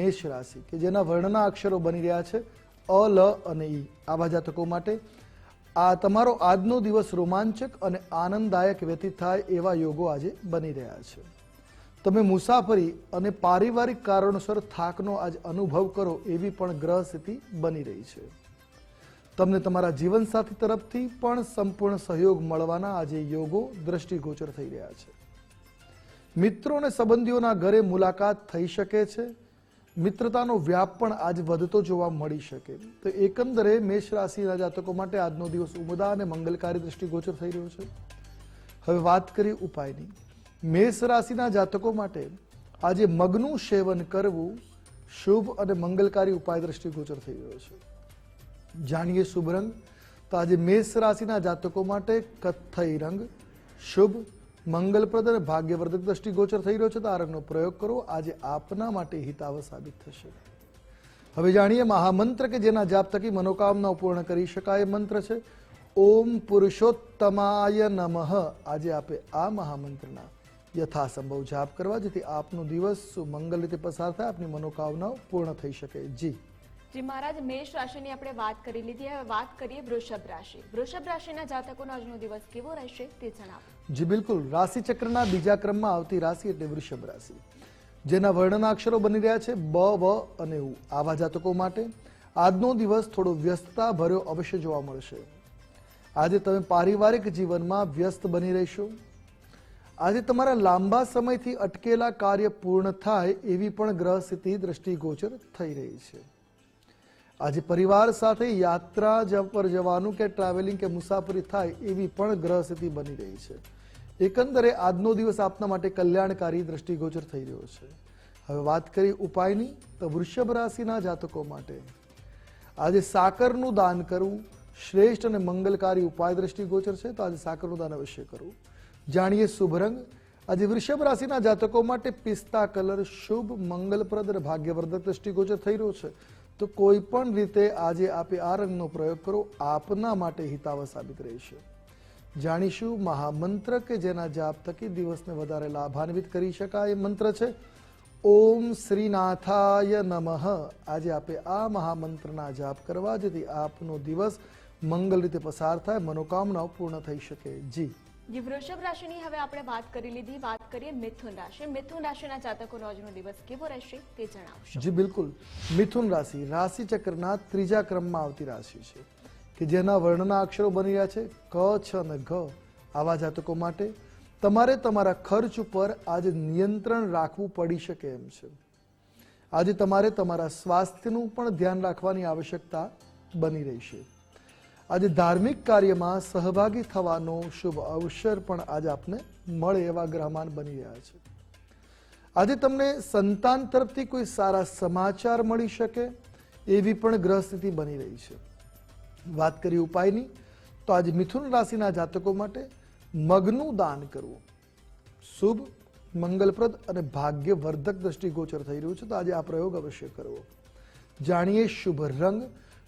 મેષ રાશિ, કે જેના વર્ણના અક્ષરો બની રહ્યા છે, અ, લ અને ઈ. આવા જાતકો માટે આ તમારો આજનો દિવસ રોમાંચક અને આનંદદાયક વ્યતીત થાય એવા યોગો આજે બની રહ્યા છે. તમે મુસાફરી અને પારિવારિક કારણોસર થાકનો આજ અનુભવ કરો એવી પણ ગ્રહ સ્થિતિ બની રહી છે. તમને તમારા જીવનસાથી તરફથી પણ સંપૂર્ણ સહયોગ મળવાના આજે યોગો દ્રષ્ટિગોચર થઈ રહ્યા છે. મિત્રો અને સંબંધીઓના ઘરે મુલાકાત થઈ શકે છે. મિત્રતાનો વ્યાપ પણ આજ વધતો જોવા મળી શકે. તો એકંદરે મેષ રાશિના જાતકો માટે આજનો દિવસ ઉમદા અને મંગલકારી દ્રષ્ટિગોચર થઈ રહ્યો છે. હવે વાત કરી ઉપાયની. મેષ રાશિના જાતકો માટે આજે મગનું સેવન કરવું શુભ અને મંગલકારી ઉપાય દ્રષ્ટિગોચર થઈ રહ્યો છે. જાણીએ શુભ રંગ. તો આજે મેષ રાશિના જાતકો માટે કથ્થઈ રંગ શુભ મંગલપ્રદ અને ભાગ્યવર્ધક દ્રષ્ટિગોચર થઈ રહ્યો છે તો આ રંગનો પ્રયોગ કરો. આજે આપના માટે હિતાવ સાબિત થશે. હવે જાણીએ મહામંત્ર કે જેના જાપ થકી મનોકામનાઓ પૂર્ણ કરી શકાય મંત્ર છે. ઓમ પુરુષોત્તમાય નમઃ. આજે આપે આ મહામંત્રના યથાસંભવ જાપ કરવા જેથી આપનો દિવસ મંગલ રીતે પસાર થાય, આપની મનોકામનાઓ પૂર્ણ થઈ શકે. જી. જી મહારાજ, મેષ રાશિની આપણે વાત કરી લીધી. હવે વાત કરીએ વૃષભ રાશિ. વૃષભ રાશિના જાતકોનો આજનો દિવસ કેવો રહેશે તે જણાવો. જી બિલકુલ. રાશિ ચક્રના બીજા ક્રમમાં આવતી રાશિ એટલે વૃષભ રાશિ. જેના વર્ણના અક્ષરો બની રહ્યા છે બ, વ અને ઉ. આવા જાતકો માટે આજનો દિવસ થોડો વ્યસ્તતા ભર્યો અવશ્ય જોવા મળશે. આજે તમે પારિવારિક જીવનમાં વ્યસ્ત બની રહેશો. આજે તમારા લાંબા સમયથી અટકેલા કાર્ય પૂર્ણ થાય એવી પણ ગ્રહ સ્થિતિ દ્રષ્ટિગોચર થઈ રહી છે. આજે પરિવાર સાથે યાત્રા પર જવાનું કે ટ્રાવેલિંગ કે મુસાફરી થાય એવી પણ ગ્રહ સ્થિતિ બની રહી છે. એકંદરે આજનો દિવસ આપના માટે કલ્યાણકારી દ્રષ્ટિગોચર થઈ રહ્યો છે. હવે વાત કરીએ ઉપાયની તો વૃષભ રાશિના જાતકો માટે. આજે સાકરનું દાન કરવું શ્રેષ્ઠ અને મંગલકારી ઉપાય દ્રષ્ટિગોચર છે, તો આજે સાકરનું દાન અવશ્ય કરવું. જાણીએ શુભ રંગ. આજે વૃષભ રાશિના જાતકો માટે પિસ્તા કલર શુભ, મંગલપ્રદ અને ભાગ્યવર્ધક દ્રષ્ટિગોચર થઈ રહ્યો છે. તો કોઈ પણ રીતે આજે આપે આ રંગનો પ્રયોગ કરો, આપના માટે હિતાવ સાબિત રહેશે. જાણીશું મહામંત્ર કે જેના જાપ થકી દિવસને વધારે લાભાન્વિત કરી શકાય એ મંત્ર છે? ઓમ શ્રીનાથાય નમઃ. આજે આપે આ મહામંત્રના જાપ કરવા, જેથી આપનો દિવસ મંગલ રીતે પસાર થાય, મનોકામનાઓ પૂર્ણ થઈ શકે. જી. વૃષભ રાશિની હવે આપણે વાત કરી લીધી. વાત કરીએ મિથુન રાશિ. મિથુન રાશિના જાતકોનો આજનો દિવસ કેવો રહેશે તે જણાવશો. જી, બિલકુલ. મિથુન રાશિ રાશિ ચક્રના ત્રીજા ક્રમમાં આવતી રાશિ છે કે જેના વર્ણના અક્ષરો બની રહ્યા છે. ક, છ અને ઘ. આવા જાતકો માટે તમારે તમારા ખર્ચ ઉપર આજે નિયંત્રણ રાખવું પડી શકે એમ છે. આજે તમારે તમારા સ્વાસ્થ્યનું પણ ધ્યાન રાખવાની આવશ્યકતા બની રહી છે. આજે ધાર્મિક કાર્યમાં સહભાગી થવાનો શુભ અવસર પણ આજે આપને મળે એવા ગ્રહમાન બની રહ્યા છે. આજે તમને સંતાન તરફથી કોઈ સારા સમાચાર મળી શકે એવી પણ ગ્રહ સ્થિતિ બની રહી છે. વાત કરી ઉપાયની, તો આજે મિથુન રાશિના જાતકો માટે મગનું દાન કરવું. શુભ, મંગલપ્રદ અને ભાગ્યવર્ધક દ્રષ્ટિગોચર થઈ રહ્યું છે, તો આજે આ પ્રયોગ અવશ્ય કરવો. જાણીએ શુભ રંગ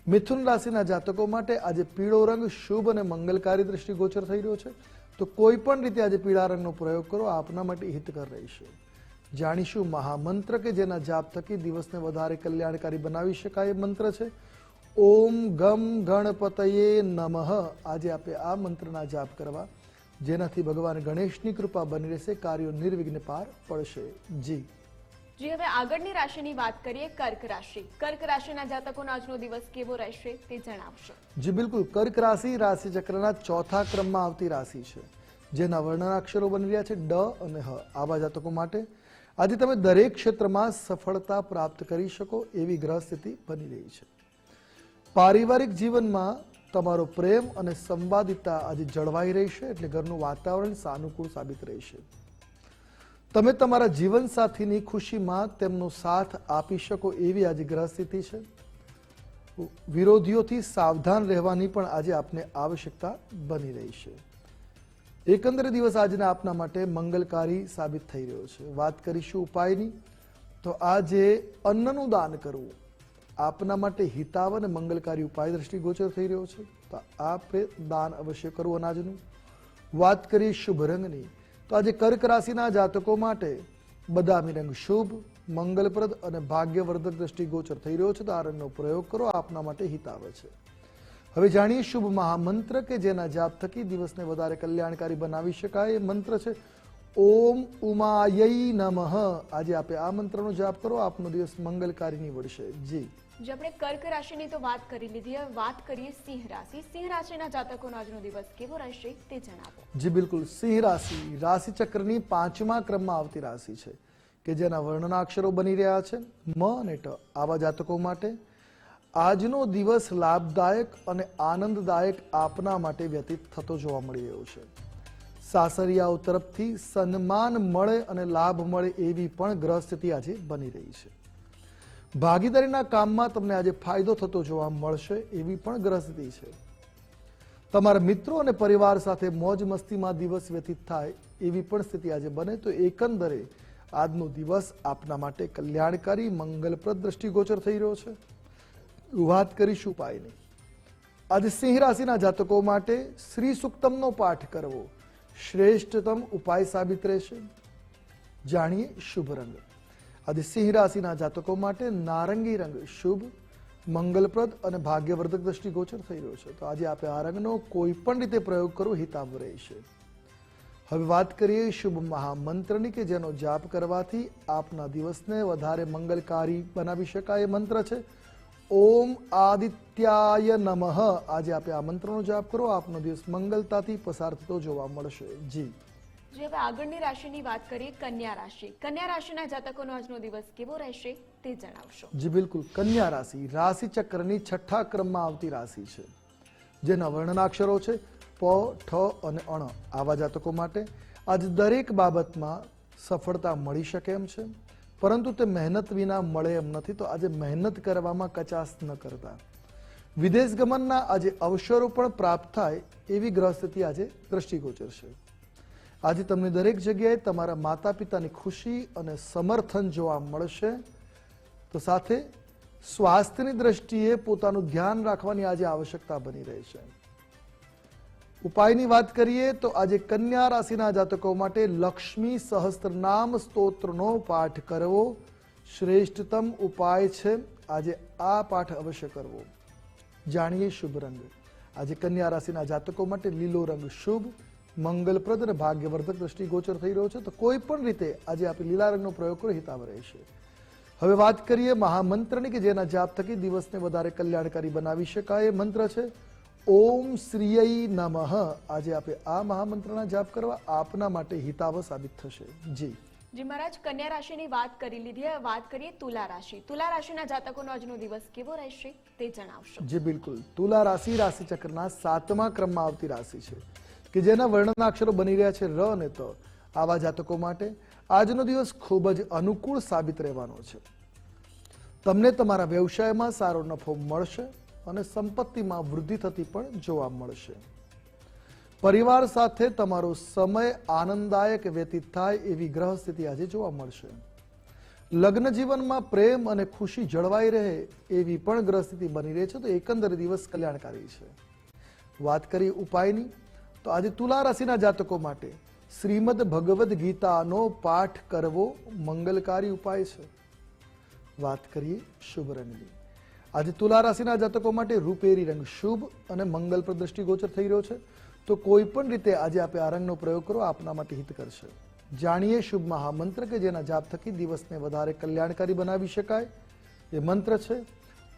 મિથુન રાશિના જાતકો માટે આજે પીળો રંગ શુભ અને મંગલકારી દ્રષ્ટિગોચર થઈ રહ્યો છે. તો કોઈ પણ રીતે આજે પીળા રંગનો પ્રયોગ કરો, આપના માટે હિતકર રહેશે. જાણીશું મહામંત્ર કે જેના જાપ થકી દિવસને વધારે કલ્યાણકારી બનાવી શકાય એ મંત્ર છે. ઓમ ગમ ગણપતયે નમઃ. આજે આપે આ મંત્રના જાપ કરવા. જેનાથી ભગવાન ગણેશની કૃપા બની રહેશે, કાર્યો નિર્વિઘ્ન પાર પડશે. જી. જી, હવે આગળની રાશિની વાત કરીએ કર્ક રાશિ. કર્ક રાશિના જાતકોનો આજનો દિવસ કેવો રહેશે તે જણાવશો. જી, બિલકુલ. કર્ક રાશિ રાશિ ચક્રના ચોથા ક્રમમાં આવતી રાશિ છે, જેના વર્ણના અક્ષરો બની રહ્યા છે ડ અને હ. આવા જાતકો માટે આજે તમે દરેક ક્ષેત્રમાં સફળતા પ્રાપ્ત કરી શકો એવી ગ્રહ સ્થિતિ બની રહી છે. પારિવારિક જીવનમાં તમારો પ્રેમ અને સંવાદિતા આજે જળવાઈ રહેશે એટલે ઘરનું વાતાવરણ સાનુકૂળ સાબિત રહેશે તમે તમારા જીવનસાથીની ખુશીમાં તેમનો સાથ આપી શકો એવી આજે ગ્રહસ્થિતિ છે? વિરોધીઓથી સાવધાન રહેવાની પણ આજે આપને આવશ્યકતા બની રહી છે. એકંદરે દિવસ આજના આપના માટે મંગલકારી સાબિત થઈ રહ્યો છે. વાત કરીશું ઉપાયની. તો આજે અન્નનું દાન કરવું. આપના માટે હિતાવ અને મંગલકારી ઉપાય દ્રષ્ટિગોચર થઈ રહ્યો છે. તો આપે દાન અવશ્ય કરવું અનાજનું. વાત કરીએ શુભ રંગની. તો આજે કર્ક રાશિના જાતકો માટે બદામી રંગ શુભ, મંગલપ્રદ અને ભાગ્યવર્ધક દ્રષ્ટિગોચર થઈ રહ્યો છે. તો આ રંગનો પ્રયોગ કરો, આપના માટે હિત આવે છે. હવે જાણીએ શુભ મહામંત્ર કે જેના જાપ થકી દિવસને વધારે કલ્યાણકારી બનાવી શકાય એ મંત્ર છે. ઓમ ઉમાયઈ નમઃ. આજે આપે આ મંત્રનો જાપ કરો, આપનો દિવસ મંગલકારી નીવડશે. જી. જે આપણે કર્ક રાશિની તો વાત કરી લીધી વાત કરીએ સિંહ રાશિ. સિંહ રાશિના જાતકોનો આજનો દિવસ કેવો રહેશે તે જણાવો. જી બિલકુલ. સિંહ રાશિ રાશિ ચક્રની પાંચમા ક્રમમાં આવતી રાશિ છે કે જેના વર્ણના અક્ષરો બની રહ્યા છે. મ અને ટ આવા જાતકો માટે. આજનો દિવસ લાભદાયક અને આનંદદાયક આપના માટે વ્યતીત થતો જોવા મળી રહ્યો છે. સાસરિયાઓ તરફથી સન્માન મળે અને લાભ મળે એવી પણ ગ્રહ સ્થિતિ આજે બની રહી છે. ભાગીદારીના કામમાં તમને આજે ફાયદો થતો જોવા મળશે એવી પણ ગ્રહસ્થિતિ છે. તમારા મિત્રો અને પરિવાર સાથે મોજ મસ્તીમાં દિવસ વ્યતીત થાય એવી પણ સ્થિતિ આજે બને તો એકંદરે આજનો દિવસ આપના માટે કલ્યાણકારી, મંગલપ્રદ દ્રષ્ટિગોચર થઈ રહ્યો છે. વાત કરીશું ઉપાયની. આજે સિંહ રાશિના જાતકો માટે શ્રી સુક્તમનો પાઠ કરવો શ્રેષ્ઠતમ ઉપાય સાબિત રહેશે. જાણીએ શુભ રંગ. આજે સિંહ રાશિના જાતકો માટે નારંગી રંગ શુભ, મંગલપ્રદ અને ભાગ્યવર્ધક દ્રષ્ટિગોચર થઈ રહ્યો છે. તો આજે આપણે આ રંગનો કોઈ પણ રીતે પ્રયોગ કરવો હિતાવ રહેશે હવે વાત કરીએ શુભ મહામંત્રની કે જેનો જાપ કરવાથી આપના દિવસને વધારે મંગલકારી બનાવી શકાય એ મંત્ર છે. ઓમ આદિત્યાય નમઃ. આજે આપે આ મંત્રનો જાપ કરો. આપનો દિવસ મંગલતાથી પસાર થતો જોવા મળશે. જી. જે હવે આગળની રાશિની વાત કરીએ, કન્યા રાશિ. કન્યા રાશિના જાતકોનો આજનો દિવસ કેવો રહેશે તે જણાવશો. જી, બિલકુલ. કન્યા રાશિ. રાશિ ચક્રની છઠ્ઠા ક્રમમાં આવતી રાશિ છે. જેના વર્ણનાક્ષરો છે પ, ઠ અને અણ. આવા જાતકો માટે આજ દરેક બાબતમાં સફળતા મળી શકે એમ છે. પરંતુ તે મહેનત વિના મળે એમ નથી, તો આજે મહેનત કરવામાં કચાશ ન કરતા. વિદેશ ગમનના આજે અવસરો પણ પ્રાપ્ત થાય એવી ગ્રહ આજે દ્રષ્ટિગોચર છે. આજે તમને દરેક જગ્યાએ તમારા માતા પિતાની ખુશી અને સમર્થન જોવા મળશે. તો સાથે સ્વાસ્થ્યની દ્રષ્ટિએ પોતાનું ધ્યાન રાખવાની આજે આવશ્યકતા બની રહી છે. ઉપાયની વાત કરીએ તો આજે કન્યા રાશિના જાતકો માટે લક્ષ્મી સહસ્ત્રનામ સ્તોત્રનો પાઠ કરવો શ્રેષ્ઠતમ ઉપાય છે. આજે આ પાઠ અવશ્ય કરવો. જાણીએ શુભ રંગ. આજે કન્યા રાશિના જાતકો માટે લીલો રંગ શુભ મંગલપ્રદ અને ભાગ્યવર્ધક દ્રષ્ટિગોચર થઈ રહ્યો છે તો કોઈ પણ રીતે આજે આપણે લીલા રંગનો પ્રયોગ કરો હિતાવ રહેશે. હવે વાત કરીએ મહામંત્રની કે જેના જાપ થકી દિવસને વધારે કલ્યાણકારી બનાવી શકાય એ મંત્ર છે ઓમ શ્રીયઈ નમઃ. આજે આપે આ મહામંત્રના જાપ કરવા આપના માટે હિતાવ સાબિત થશે. જી. જી મહારાજ કન્યા રાશિની વાત કરી લીધી વાત કરીએ તુલા રાશિ. તુલા રાશિના જાતકોનો આજનો દિવસ કેવો રહેશે તે જણાવશો. જી બિલકુલ. તુલા રાશિ રાશિ ચક્રના સાતમા ક્રમમાં આવતી રાશિ છે. કે જેના વર્ણના અક્ષરો બની રહ્યા છે ર અને ત. આવા જાતકો માટે આજનો દિવસ ખૂબ જ અનુકૂળ સાબિત રહેવાનો છે. તમને તમારા વ્યવસાયમાં સારો નફો મળશે અને સંપત્તિમાં વૃદ્ધિ થતી પણ જોવા મળશે. પરિવાર સાથે તમારો સમય આનંદદાયક વ્યતીત થાય એવી ગ્રહ સ્થિતિ આજે જોવા મળશે. લગ્ન જીવનમાં પ્રેમ અને ખુશી જળવાઈ રહે એવી પણ ગ્રહ સ્થિતિ બની રહી છે, તો એકંદર દિવસ કલ્યાણકારી છે. વાત કરી ઉપાયની તો આજે તુલા રાશિના જાતકો માટે શ્રીમદ ભગવદ્ ગીતાનો પાઠ કરવો મંગલકારી ઉપાય છે. વાત કરીએ શુભ રંગની. આજે તુલા રાશિના જાતકો માટે રૂપેરી રંગ શુભ અને મંગલપ્રદ દ્રષ્ટિગોચર થઈ રહ્યો છે. તો કોઈ પણ રીતે આજે આપણે આ રંગનો પ્રયોગ કરો, આપના માટે હિત કરશે. જાણીએ શુભ મહામંત્ર કે જેના જાપ થકી દિવસને વધારે કલ્યાણકારી બનાવી શકાય. એ મંત્ર છે,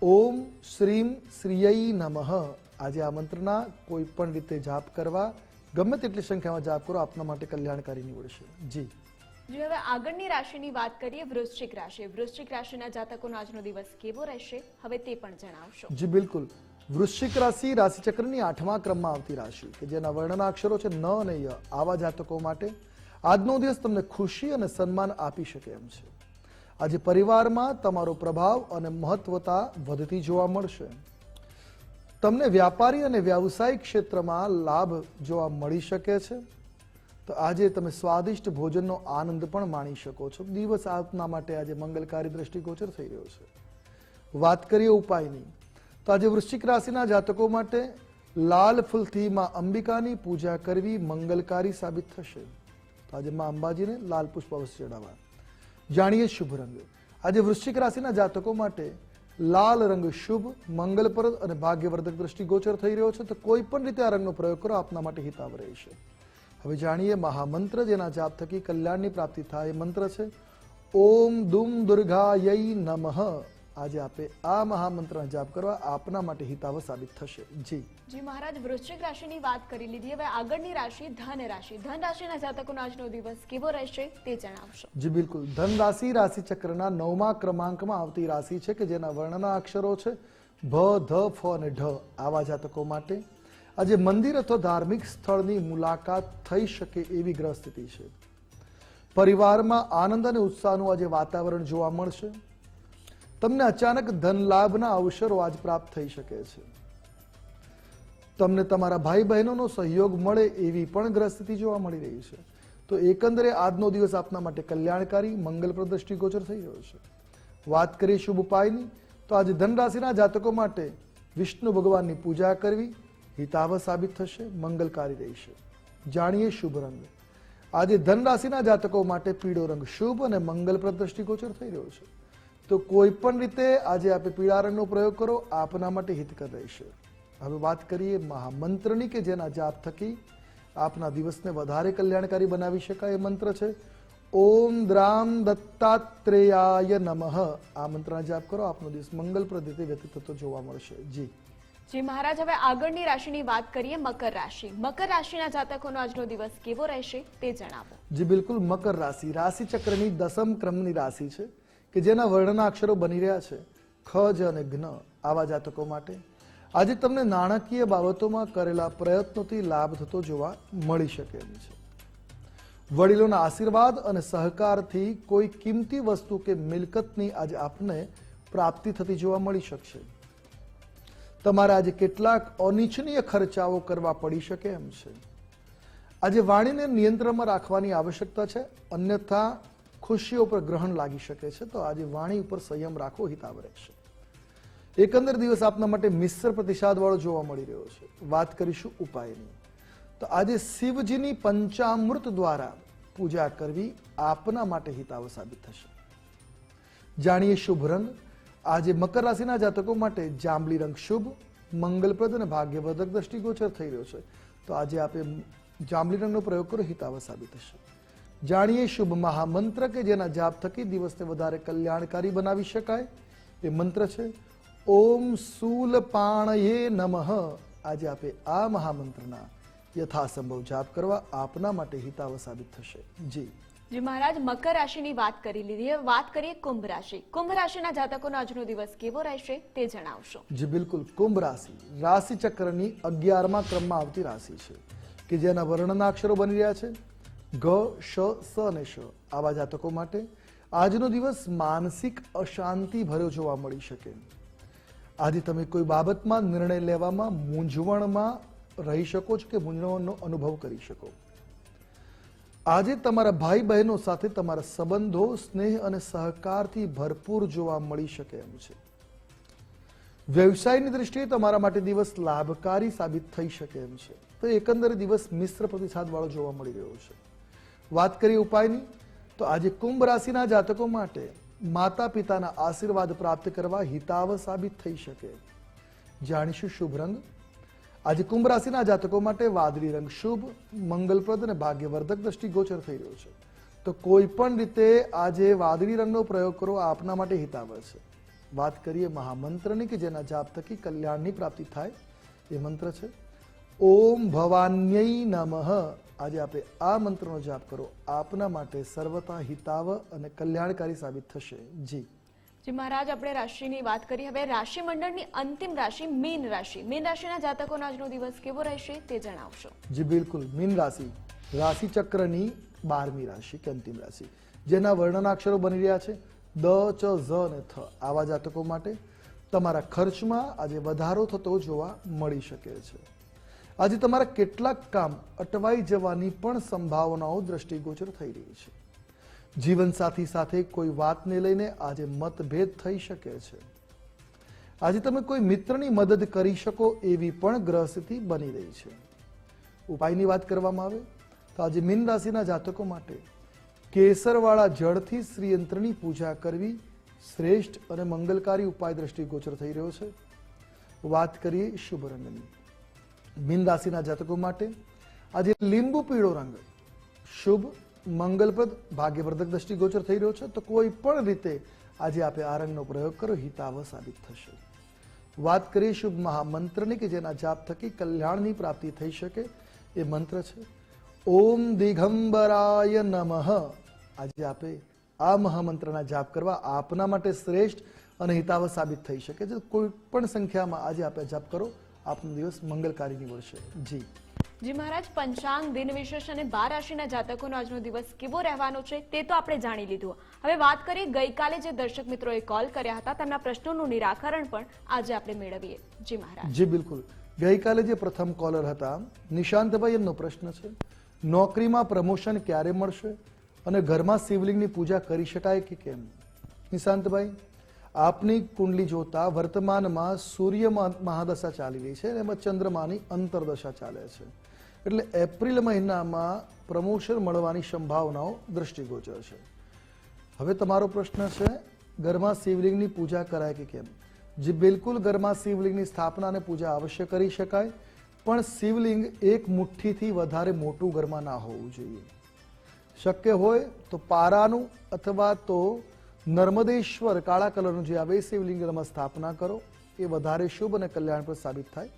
ઓમ શ્રીમ શ્રીયઈ નમઃ. આજે આ મંત્રના કોઈ પણ રીતે જાપ કરવા ગમે તેટલી સંખ્યામાં જાપ કરો આપના માટે કલ્યાણકારી નીવડશે. જી. જી હવે આગળની રાશિની વાત કરીએ વૃશ્ચિક રાશિ. વૃશ્ચિક રાશિના જાતકોનો આજનો દિવસ કેવો રહેશે? હવે તે પણ જણાવશો. જી બિલકુલ. વૃશ્ચિક રાશિ રાશિચક્રની આઠમા ક્રમમાં આવતી રાશિ કે જેના વર્ણના અક્ષરો છે ન અને ય આવા જાતકો માટે આજનો દિવસ તમને ખુશી અને સન્માન આપી શકે એમ છે. આજે પરિવારમાં તમારો પ્રભાવ અને મહત્વતા વધતી જોવા મળશે. તમને વ્યાપારી અને વ્યવસાયિક ક્ષેત્રમાં લાભ જોવા મળી શકે છે? તો આજે તમે સ્વાદિષ્ટ ભોજનનો આનંદ પણ માણી શકો છો. દિવસ આત્મા માટે આજે મંગલકારી દ્રષ્ટિગોચર થઈ રહ્યો છે. વાત કરીએ ઉપાયની. તો આજે વૃશ્ચિક રાશિના જાતકો માટે લાલ ફૂલથી માં અંબિકાની પૂજા કરવી મંગલકારી સાબિત થશે. તો આજે માં અંબાજીને લાલ પુષ્પ અવશ્ય ચડાવવા. જાણીએ શુભ રંગ. આજે વૃશ્ચિક રાશિના જાતકો માટે લાલ રંગ શુભ, મંગલપ્રદ અને ભાગ્યવર્ધક દ્રષ્ટિગોચર થઈ રહ્યો છે, તો કોઈ પણ રીતે આ રંગનો પ્રયોગ કરો, આપના માટે હિતાવ રહેશે હવે જાણીએ મહામંત્ર જેના જાપ થકી કલ્યાણની પ્રાપ્તિ થાય એ મંત્ર છે, ઓમ દુમ દુર્ગાય નમઃ. આજે આપે આ મહામંત્રનો જાપ કરવા આપના માટે હિતાવ સાબિત થશે. જી. જી મહારાજ વૃશ્ચિક રાશિની વાત કરી લીધી. હવે આગળની રાશિ ધન રાશિ. ધન રાશિના જાતકોનો આજનો દિવસ કેવો રહેશે તે જણાવશો. જી બિલકુલ. ધન રાશિ રાશિ ચક્રના નવમા ક્રમાંકમાં આવતી રાશિ છે કે જેના વર્ણના અક્ષરો છે ભ ધ ફ અને ઢ આવા જાતકો માટે. આજે મંદિર અથવા ધાર્મિક સ્થળની મુલાકાત થઈ શકે એવી ગ્રહ સ્થિતિ છે. પરિવારમાં આનંદ અને ઉત્સાહનું આજે વાતાવરણ જોવા મળશે. તમને અચાનક ધન લાભના અવસરો આજ પ્રાપ્ત થઈ શકે છે. તમને તમારા ભાઈ બહેનોનો સહયોગ મળે એવી પણ ગ્રહ જોવા મળી રહી છે. તો એકંદરે આજનો દિવસ આપના માટે કલ્યાણકારી મંગલપ્રદ દ્રષ્ટિગોચર થઈ રહ્યો છે. વાત કરીએ શુભ ઉપાયની, તો આજે ધન રાશિના જાતકો માટે વિષ્ણુ ભગવાનની પૂજા કરવી હિતાવ સાબિત થશે, મંગલકારી રહેશે. જાણીએ શુભ રંગ. આજે ધન રાશિના જાતકો માટે પીળો રંગ શુભ અને મંગલપ્રદ દ્રષ્ટિગોચર થઈ રહ્યો છે. તો કોઈ પણ રીતે આજે આપે પીળા રંગનો પ્રયોગ કરો આપના માટે હિતકર રહેશે હવે વાત કરીએ મહામંત્રની કે જેના જાપ થકી આપના દિવસને વધારે કલ્યાણકારી બનાવી શકાય એ મંત્ર છે. ઓમ દ્રામ દત્તાત્રેયાય નમઃ. આ મંત્રના જાપ કરો આપનો દિવસ મંગલપ્રદ રીતે વ્યતીત થતો જોવા મળશે. જી. જી મહારાજ હવે આગળની રાશિની વાત કરીએ મકર રાશિ. મકર રાશિના જાતકોનો આજનો દિવસ કેવો રહેશે તે જણાવો. જી બિલકુલ. મકર રાશિ. રાશિ ચક્રની દસમ ક્રમની રાશિ છે. કે જેના વર્ણના અક્ષરો બની રહ્યા છે, ખ, જ અને જ્ઞ આવા જાતકો માટે. આજે તમને નાણાકીય બાબતોમાં કરેલા પ્રયત્નોથી લાભ થતો જોવા મળી શકે એમ છે. વડીલોના આશીર્વાદ અને સહકારથી કોઈ કિંમતી વસ્તુ કે મિલકતની આજે આપને પ્રાપ્તિ થતી જોવા મળી શકશે. તમારે આજે કેટલાક અનિચ્છનીય ખર્ચાઓ કરવા પડી શકે એમ છે. આજે વાણીને નિયંત્રણમાં રાખવાની આવશ્યકતા છે, અન્યથા ખુશીઓ પર ગ્રહણ લાગી શકે છે, તો આજે વાણી ઉપર સંયમ રાખવો હિતાવ રહેશે એકંદર દિવસ આપના માટે મિશ્ર પ્રતિસાદવાળો જોવા મળી રહ્યો છે. વાત કરીશું ઉપાયની. તો આજે શિવજીની પંચામૃત દ્વારા પૂજા કરવી આપના માટે હિતાવ સાબિત થશે. જાણીએ શુભ રંગ. આજે મકર રાશિના જાતકો માટે જાંબલી રંગ શુભ, મંગલપ્રદ અને ભાગ્યવર્ધક દ્રષ્ટિગોચર થઈ રહ્યો છે. તો આજે આપે જાંબલી રંગનો પ્રયોગ કરો હિતાવ સાબિત થશે. જાણીએ શુભ મહામંત્ર કે જેના જાપ થકી દિવસને વધારે કલ્યાણકારી બનાવી શકાય? એ મંત્ર છે ઓમ શૂલપાણયે નમઃ. આજે આપે આ મહામંત્રના યથાસંભવ જાપ કરવા આપના માટે હિતાવ સાબિત થશે. જી. જી મહારાજ મકર રાશિની વાત કરી લીધી વાત કરીએ કુંભ રાશિ. કુંભ રાશિના જાતકોનો આજનો દિવસ કેવો રહેશે તે જણાવશો. જી બિલકુલ. કુંભ રાશિ. રાશિ ચક્રની અગિયારમા ક્રમમાં આવતી રાશિ છે કે જેના વર્ણના અક્ષરો બની રહ્યા છે. ગ શ સ અને શ. આવા જાતકો માટે આજનો દિવસ માનસિક અશાંતિ ભર્યો જોવા મળી શકે. આજે તમે કોઈ બાબતમાં નિર્ણય લેવામાં મૂંઝવણમાં રહી શકો છો કે મૂંઝવણનો અનુભવ કરી શકો. આજે તમારા ભાઈ બહેનો સાથે તમારા સંબંધો, સ્નેહ અને સહકારથી ભરપૂર જોવા મળી શકે એમ છે. વ્યવસાયની દ્રષ્ટિએ તમારા માટે દિવસ લાભકારી સાબિત થઈ શકે એમ છે. તો એકંદરે દિવસ મિશ્ર પ્રતિસાદ વાળો જોવા મળી રહ્યો છે. વાત કરીએ ઉપાયની, તો આજે કુંભ રાશિના જાતકો માટે માતા પિતાના આશીર્વાદ પ્રાપ્ત કરવા હિતાવ સાબિત થઈ શકે. જાણીશું શુભ રંગ. આજે કુંભ રાશિના જાતકો માટે વાદળી રંગ શુભ, મંગલપ્રદ અને ભાગ્યવર્ધક દ્રષ્ટિગોચર થઈ રહ્યો છે. તો કોઈ પણ રીતે આજે વાદળી રંગનો પ્રયોગ કરવો આપના માટે હિતાવહ છે. વાત કરીએ મહામંત્રની કે જેના જાપ થકી કલ્યાણની પ્રાપ્તિ થાય, એ મંત્ર છે. ઓમ ભવાન્યય નમઃ. આજે આપણે આ મંત્રનો જાપ કરો. આપના માટે સર્વતા હિતાવ અને કલ્યાણકારી સાબિત થશે. જી. જી મહારાજ આપણે રાશિની વાત કરી. હવે રાશિ મંડળની અંતિમ રાશિ મીન રાશિ. મીન રાશિના જાતકોનો આજનો દિવસ કેવો રહેશે તે જણાવશો. જી બિલકુલ. મીન રાશિ. રાશિ ચક્રની બારમી રાશિ કે અંતિમ રાશિ. જેના વર્ણના અક્ષરો બની રહ્યા છે. દ ચ ઝ અને થ. આવા જાતકો માટે તમારા ખર્ચમાં આજે વધારો થતો જોવા મળી શકે છે. આજે તમારા કેટલાક કામ અટવાઈ જવાની પણ સંભાવનાઓ દ્રષ્ટિગોચર થઈ રહી છે. જીવનસાથી સાથે કોઈ વાતને લઈને આજે મતભેદ થઈ શકે છે. આજે તમે કોઈ મિત્રની મદદ કરી શકો એવી પણ ગ્રહ બની રહી છે. ઉપાયની વાત કરવામાં આવે તો આજે મીન રાશિના જાતકો માટે કેસરવાળા જળથી શ્રીયંત્રની પૂજા કરવી શ્રેષ્ઠ અને મંગલકારી ઉપાય દ્રષ્ટિગોચર થઈ રહ્યો છે. વાત કરીએ શુભ રંગની. મીન રાશિના જાતકો માટે આજે લીંબુ પીળો રંગ. શુભ, મંગલપ્રદ, ભાગ્યવર્ધક દ્રષ્ટિગોચર થઈ રહ્યો છે. તો કોઈ પણ રીતે આજે આપે આ રંગનો પ્રયોગ કરો, હિતાવહ સાબિત થશે. વાત કરીએ શુભ મહામંત્રની કે જેના જાપ થકી કલ્યાણની પ્રાપ્તિ થઈ શકે એ મંત્ર છે. ઓમ દિગંબરાય નમઃ. આજે આપે આ મહામંત્રના જાપ કરવા આપના માટે શ્રેષ્ઠ અને હિતાવહ સાબિત થઈ શકે છે. કોઈ પણ સંખ્યામાં આજે આપે જાપ કરો આપનો દિવસ મંગલકારી નીવડશે જી. જી મહારાજ પંચાંગ દિન વિશેષ અને બાર રાશિના જાતકોનો આજનો દિવસ કેવો રહેવાનો છે તે તો આપણે જાણી લીધું. હવે વાત કરીએ ગઈકાલે જે દર્શક મિત્રોએ કોલ કર્યા હતા તેમના પ્રશ્નોનું નિરાકરણ પણ આજે આપણે મેળવીએ. જી મહારાજ. જી બિલકુલ. ગઈકાલે જે પ્રથમ કોલર હતા નિશાંતભાઈ એમનો પ્રશ્ન છે. નોકરીમાં પ્રમોશન ક્યારે મળશે? અને ઘરમાં શિવલિંગની પૂજા કરી શકાય કે કેમ? નિશાંતભાઈ? આપની કુંડલી જોતા વર્તમાનમાં સૂર્ય મહાદશા ચાલી રહી છે અને એમાં ચંદ્રમાની અંતરદશા ચાલે છે. એટલે એપ્રિલ મહિનામાં પ્રમોશન મળવાની સંભાવનાઓ દ્રષ્ટિગોચર છે. હવે તમારો પ્રશ્ન છે, ઘરમાં શિવલિંગની પૂજા કરાય કે કેમ? જે, બિલકુલ ઘરમાં શિવલિંગની સ્થાપના અને પૂજા અવશ્ય કરી શકાય, પણ શિવલિંગ એક મુઠ્ઠીથી વધારે મોટું ઘરમાં ના હોવું જોઈએ. શક્ય હોય તો પારાનું અથવા તો નર્મદેશ્વર કાળા કલરનું જે આવે, શિવલિંગમાં સ્થાપના કરો, એ વધારે શુભ અને કલ્યાણપ્રદ સાબિત થાય.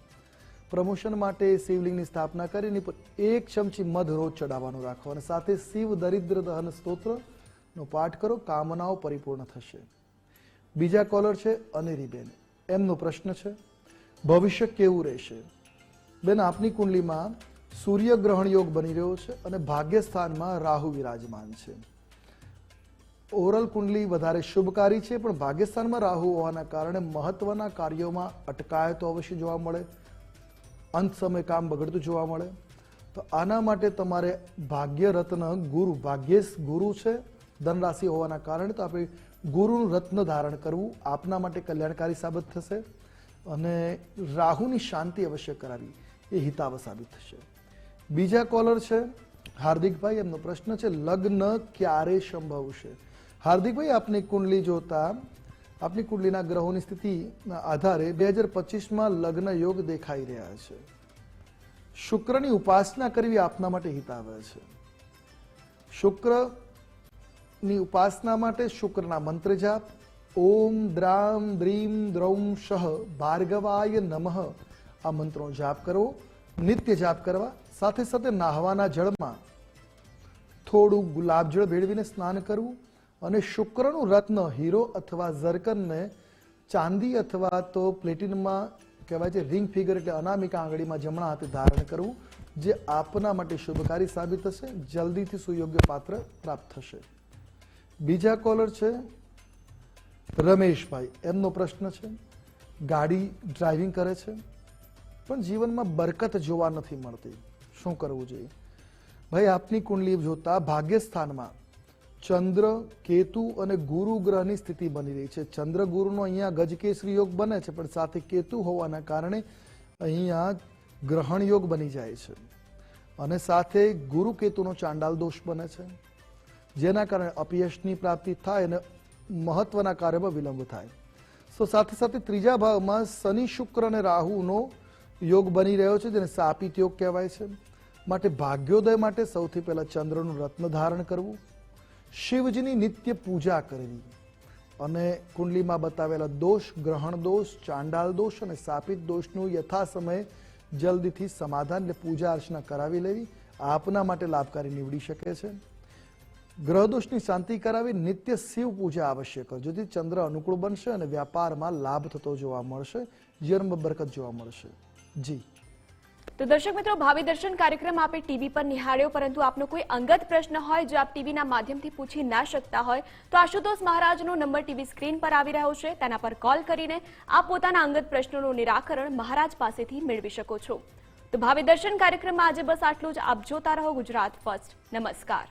પ્રમોશન માટે શિવલિંગની સ્થાપના કરીને એક ચમચી મધ રોજ ચડાવવાનું રાખો અને સાથે શિવ દરિદ્ર દહન સ્તોત્રનો પાઠ કરો, કામનાઓ પરિપૂર્ણ થશે. બીજા કોલર છે અનેરીબેન. એમનો પ્રશ્ન છે, ભવિષ્ય કેવું રહેશે? બેન, આપની કુંડલીમાં સૂર્ય ગ્રહણ યોગ બની રહ્યો છે અને ભાગ્યસ્થાનમાં રાહુ વિરાજમાન છે. ઓરલ કુંડલી વધારે શુભકારી છે, પણ ભાગ્યસ્થાનમાં રાહુ હોવાના કારણે મહત્વના કાર્યોમાં અટકાયતો અવશ્ય જોવા મળે. અંત સમય કામ બગડતું જોવા મળે. તો આના માટે તમારે ભાગ્ય રત્ન ગુરુ, ભાગ્યેશ ગુરુ છે, ધનરાશિ હોવાના કારણે તો આપણે ગુરુનું રત્ન ધારણ કરવું આપના માટે કલ્યાણકારી સાબિત થશે અને રાહુની શાંતિ અવશ્ય કરાવી એ હિતાવ સાબિત થશે. બીજા કોલર છે, હાર્દિકભાઈ, એમનો પ્રશ્ન છે, લગ્ન ક્યારે સંભવશે? હાર્દિકભાઈ આપની કુંડલી જોતા, આપની કુંડલીના ગ્રહોની સ્થિતિના આધારે બે હજાર પચીસમાં લગ્ન યોગ દેખાઈ રહ્યા છે. શુક્રની ઉપાસના કરવી આપના માટે હિતાવે છે. શુક્રની ઉપાસના માટે શુક્રના મંત્ર જાપ. ઓમ દ્રામ દ્રીમ દ્રૌમ શહ ભાર્ગવાય નમઃ. આ મંત્રનો જાપ કરવો નિત્ય જાપ કરવા, સાથે સાથે નાહવાના જળમાં થોડું ગુલાબજળ ભેળવીને સ્નાન કરવું અને શુક્રનું રત્ન, હીરો અથવા ઝરકનને ચાંદી અથવા તો પ્લેટિનમાં કહેવાય છે રિંગ ફિગર એટલે અનામિકા આંગળીમાં જમણા હાથે ધારણ કરવું, જે આપના માટે શુભકારી સાબિત થશે, જલ્દીથી સુયોગ્ય પાત્ર પ્રાપ્ત થશે. બીજા કોલર છે રમેશભાઈ. એમનો પ્રશ્ન છે, ગાડી ડ્રાઇવિંગ કરે છે, પણ જીવનમાં બરકત જોવા નથી મળતી. શું કરવું જોઈએ? ભાઈ, આપની કુંડલી જોતા ભાગ્યસ્થાનમાં ચંદ્ર, કેતુ અને ગુરુ ગ્રહની સ્થિતિ બની રહી છે. ચંદ્ર ગુરુનો અહીંયા ગજકેસરી યોગ બને છે, પણ સાથે કેતુ હોવાના કારણે અહીંયા ગ્રહણ યોગ બની જાય છે. અને સાથે ગુરુ કેતુનો ચાંડાલ દોષ બને છે, જેના કારણે અપયશની પ્રાપ્તિ થાય અને મહત્વના કાર્યમાં વિલંબ થાય. તો સાથે સાથે ત્રીજા ભાગમાં શનિ, શુક્ર અને રાહુનો યોગ બની રહ્યો છે, જેને સાપિત યોગ કહેવાય છે. માટે ભાગ્યોદય માટે સૌથી પહેલા ચંદ્રનું રત્ન ધારણ કરવું. શિવજીની નિત્ય પૂજા કરવી અને કુંડલીમાં બતાવેલા દોષ, ગ્રહણ દોષ, ચાંડાલ દોષ અને સાપિત દોષનું યથા સમયે જલ્દીથી સમાધાન એટલે પૂજા અર્ચના કરાવી લેવી. આપના માટે લાભકારી નીવડી શકે છે. ગ્રહ દોષની શાંતિ કરાવી નિત્ય શિવ પૂજા આવશ્યક. કરો જેથી ચંદ્ર અનુકૂળ બનશે અને વ્યાપારમાં લાભ થતો જોવા મળશે. જીવનમાં બરકત જોવા મળશે. જી. તો દર્શક મિત્રો, ભાવિ દર્શન કાર્યક્રમ આપે ટીવી પર નિહાળ્યો, પરંતુ આપનો કોઈ અંગત પ્રશ્ન હોય જો આપ ટીવીના માધ્યમથી પૂછી ના શકતા હોય, તો આશુતોષ મહારાજનો નંબર ટીવી સ્ક્રીન પર આવી રહ્યો છે. તેના પર કોલ કરીને આપ પોતાના અંગત પ્રશ્નોનું નિરાકરણ મહારાજ પાસેથી મેળવી શકો છો. તો ભાવિ દર્શન કાર્યક્રમમાં આજે બસ આટલું જ. આપ જોતા રહો ગુજરાત ફર્સ્ટ. નમસ્કાર.